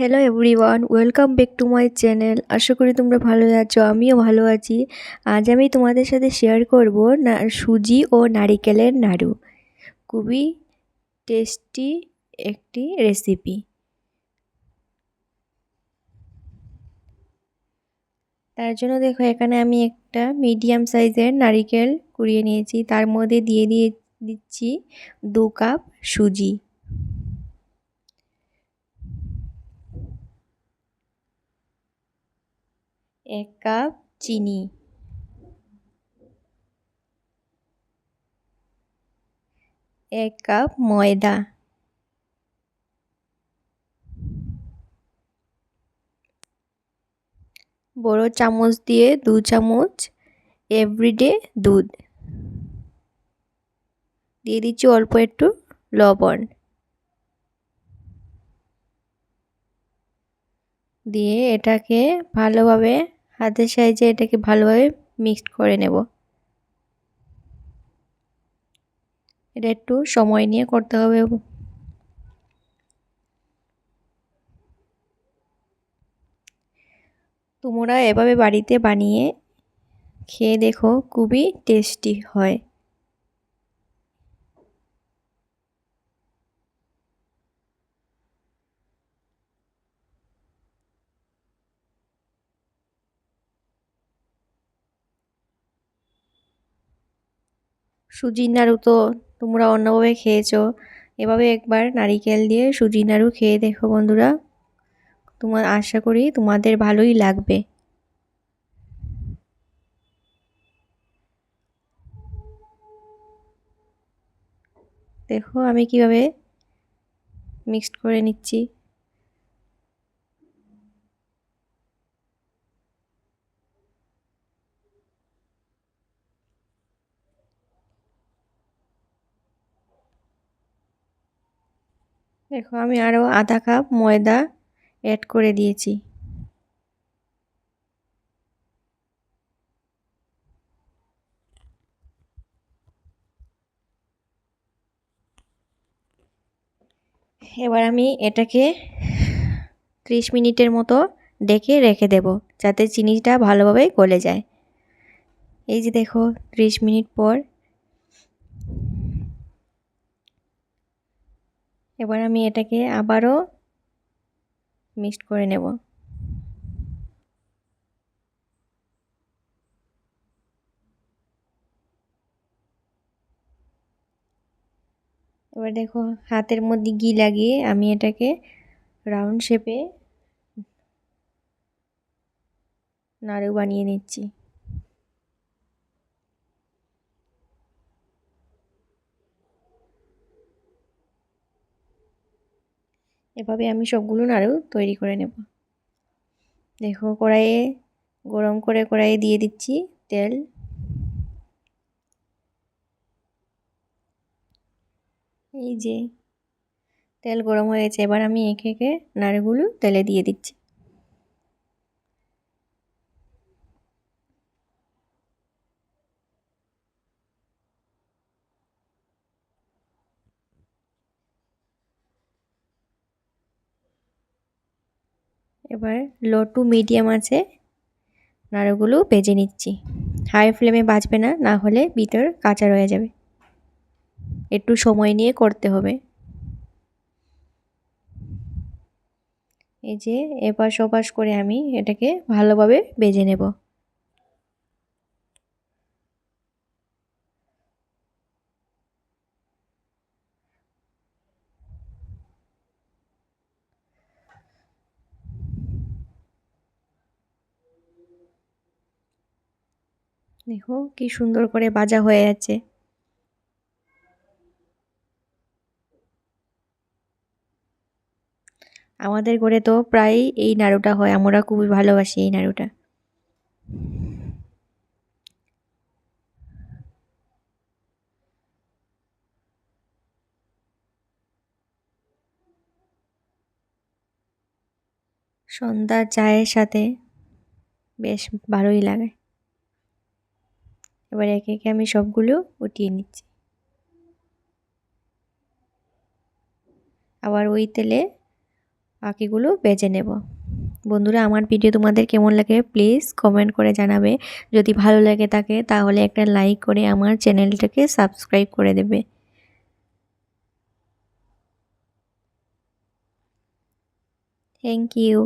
Hello everyone welcome back to my channel আশা করি তোমরা ভালো আছো, আমিও ভালো আছি। আজ আমি তোমাদের সাথে শেয়ার করব না, সুজি ও নারিকেলের নাড়ু। খুবই টেস্টি একটি রেসিপি তার জন্য দেখো, এখানে আমি একটা মিডিয়াম সাইজের নারিকেল কুড়িয়ে নিয়েছি। তার মধ্যে দিয়ে দিয়ে দিচ্ছি দু কাপ সুজি। এক কাপ চিনি। এক কাপ ময়দা। বড় চামচ দিয়ে দু চামচ এভরিডে দুধ। দিয়ে দিচ্ছি অল্প একটু লবণ। দিয়ে এটাকে ভালোভাবে হাতের সাহায্যে এটাকে ভালোভাবে মিক্সড করে নেব। এটা একটু সময় নিয়ে করতে হবে। তোমরা এভাবে বাড়িতে বানিয়ে খেয়ে দেখো, খুবই টেস্টি হয়। সুজির নাড়ু তো তোমরা অন্যভাবে খেয়েছো। এভাবে একবার নারিকেল দিয়ে সুজি নাড়ু খেয়ে দেখো বন্ধুরা। তোমার আশা করি তোমাদের ভালোই লাগবে। দেখো আমি কীভাবে মিক্সড করে নিচ্ছি। দেখো, আমি আরও আধা কাপ ময়দা অ্যাড করে দিয়েছি। এবার আমি এটাকে ত্রিশ মিনিটের মতো ডেকে রেখে দেব, যাতে চিনিটা ভালোভাবে গলে যায়। এই যে দেখো, ত্রিশ মিনিট পর এবার আমি এটাকে আবারও মিক্সড করে নেব। এবার দেখো হাতের মধ্যে ঘি লাগিয়ে আমি এটাকে রাউন্ড শেপে নাড়ু বানিয়ে নিচ্ছি। এভাবে আমি সবগুলো নাড়ু তৈরি করে নেব। দেখো, কড়াইয়ে গরম করে কড়াইয়ে দিয়ে দিচ্ছি তেল। এই যে, তেল গরম হয়েছে এবার আমি এঁকে এঁকে নাড়ুগুলো তেলে দিয়ে দিচ্ছি। এবার লো টু মিডিয়াম আছে। নাড়ুগুলো ভেজে নিচ্ছি। হাই ফ্লেমে বাজবে না না হলে ভিতর কাঁচা রয়ে যাবে। একটু সময় নিয়ে করতে হবে। এই যে এপাশ ওপাশ করে আমি এটাকে ভালোভাবে বেজে নেব। দেখো কি সুন্দর করে বাজা হয়ে আছে। আমাদের ঘরে তো প্রায়ই এই নাড়ুটা হয়, আমরা খুবই ভালোবাসি এই নাড়ুটা। সন্ধ্যা চায়ের সাথে বেশ ভালোই লাগে। এবার একে একে আমি সবগুলো উঠিয়ে নিচ্ছি। আবার ওই তেলে বাকিগুলো বেজে নেব। বন্ধুরা, আমার ভিডিও তোমাদের কেমন লাগে প্লিজ কমেন্ট করে জানাবে। যদি ভালো লাগে থাকে তাহলে একটা লাইক করে আমার চ্যানেলটাকে সাবস্ক্রাইব করে দেবে। Thank you